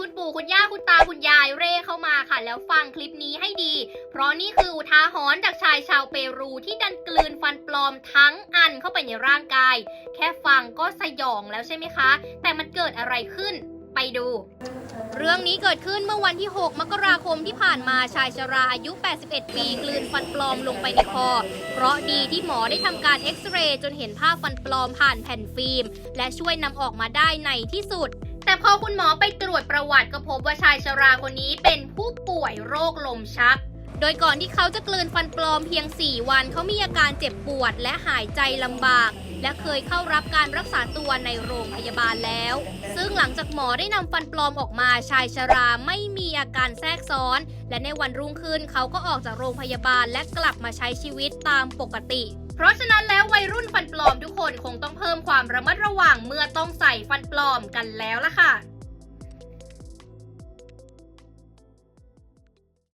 คุณปู่คุณย่าคุณตาคุณยายเร่เข้ามาค่ะ แล้วฟังคลิปนี้ให้ดี เพราะนี่คืออุทาหรณ์จากชายชาวเปรูที่ดันกลืนฟันปลอมทั้งอันเข้าไปในร่างกาย แค่ฟังก็สยองแล้วใช่ไหมคะ แต่มันเกิดอะไรขึ้นไปดู เรื่องนี้เกิดขึ้นเมื่อวันที่ 6 มกราคมที่ผ่านมาชายชราอายุ 81 ปีกลืนฟันปลอมลงไปในคอ เพราะดีที่หมอได้ทำการเอ็กซเรย์จนเห็นภาพฟันปลอมผ่านแผ่นฟิล์ม และช่วยนำออกมาได้ในที่สุด แต่พอคุณหมอไปตรวจ ติก็พบว่าชายชราคนนี้เป็นผู้ป่วยโรคลมชัก โดยก่อนที่เขาจะกลืนฟันปลอมเพียง 4 วัน เขามีอาการเจ็บปวดและหายใจลำบาก และเคยเข้ารับการรักษาตัวในโรงพยาบาลแล้ว ซึ่งหลังจากหมอได้นำฟันปลอมออกมาชายชราไม่มีอาการแทรกซ้อน และในวันรุ่งขึ้นเขาก็ออกจากโรงพยาบาลและกลับมาใช้ชีวิตตามปกติเพราะฉะนั้นแล้ววัยรุ่นฟันปลอมทุกคนคงต้องเพิ่มความระมัดระวังเมื่อต้องใส่ฟันปลอมกันแล้วล่ะค่ะ